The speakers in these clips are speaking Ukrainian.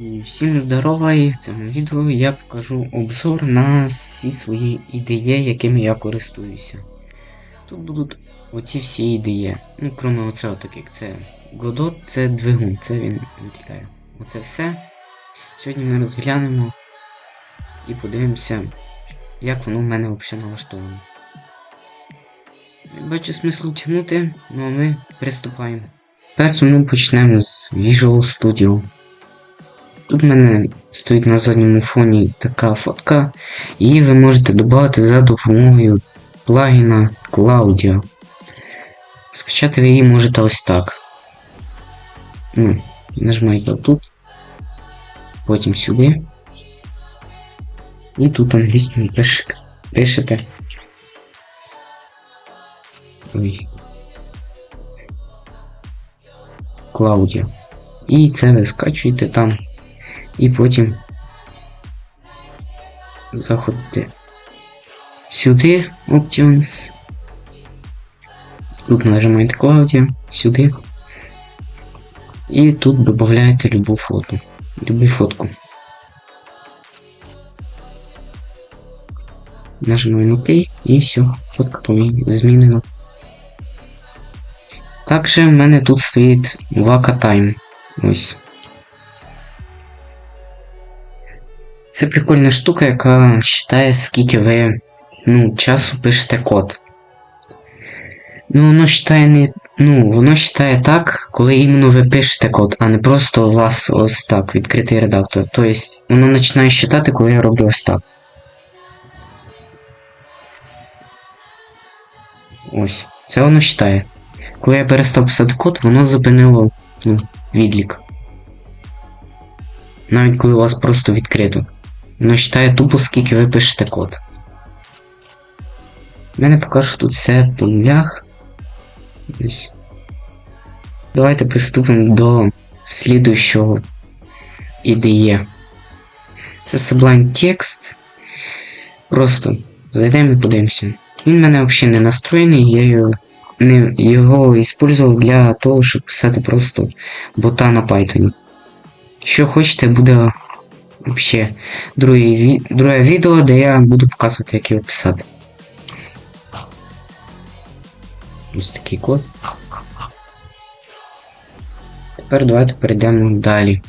І всім здорова, і в цьому відео я покажу обзор на всі свої ідеї, якими я користуюся. Тут будуть оці всі ідеї. Ну, крім оцього, так як це Godot, це двигун, це він виділяє. Оце все. Сьогодні ми розглянемо і подивимося, як воно в мене взагалі налаштовано. Не бачу смислу тягнути, ну а ми приступаємо. Перше ми почнемо з Visual Studio. Тут в мене стоїть на задньому фоні така фотка, і ви можете додати за допомогою плагіна Claudio. Скачати ви її можете ось так. Ну, нажимаєте тут, потім сюди. І тут англійською пиш, пишете. Ой. Claudio. І це ви скачуєте там. І потім заходите сюди, Options. Тут нажимаєте Claudia, сюди. І тут додаєте любу фото. Любу фотку. Нажимаємо ОК і все, фотка змінена. Також в мене тут стоїть Waka Time. Ось. Це прикольна штука, яка вважає, скільки ви ну, часу пишете код. Ну, воно вважає не. Ну, воно вважає так, коли іменно ви пишете код, а не просто у вас ось так, відкритий редактор. Тобто, воно починає вважати, коли я роблю ось так. Ось. Це воно вважає. Коли я перестав писати код, воно зупинило ну, відлік. Навіть коли у вас просто відкрито. Воно вважає тупо, скільки ви пишете код. У мене поки що тут все в нулях. Давайте приступимо до слідущого IDE. Це Sublime Text. Просто зайдемо і подивимося. Він в мене взагалі не настроєний, я його, не, його использував для того, щоб писати просто бота на Python. Що хочете, буде вообще друге, друге відео, де я буду показувати, як його писати. Ось такий код. Тепер давайте перейдемо далі.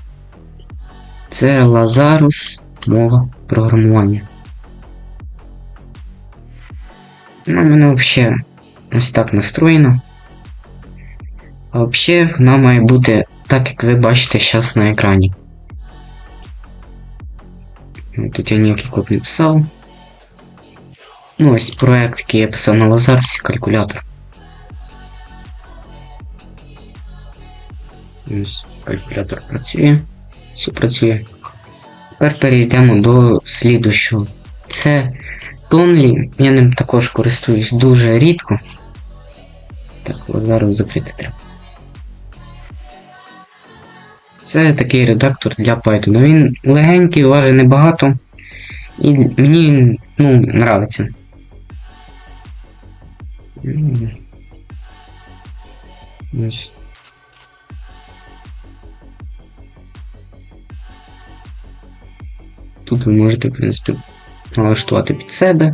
Це Lazarus мова програмування. Ну, мене взагалі ось так настроєно. А взагалі вона має бути так, як ви бачите зараз на екрані. Ну, Тут я ніякий код не писав. Ну, ось проект, який я писав на Лазарсі, калькулятор. Ось калькулятор працює. Все працює. Тепер перейдемо до слідущого. Це Тонлі. Я ним також користуюсь дуже рідко. Так, зараз закрити треба. Це такий редактор для Python. Він легенький, важить небагато. І мені він, ну, нравиться. Тут ви можете, в принципі, налаштувати під себе.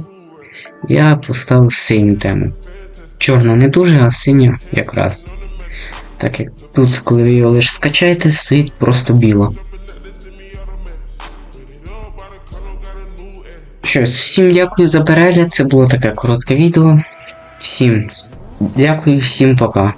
Я поставив синю тему. Чорна не дуже, а синя якраз. Так як тут, коли ви його лише скачаєте, стоїть просто біло. Що ж, всім дякую за перегляд. Це було таке коротке відео. Всім дякую, всім пока.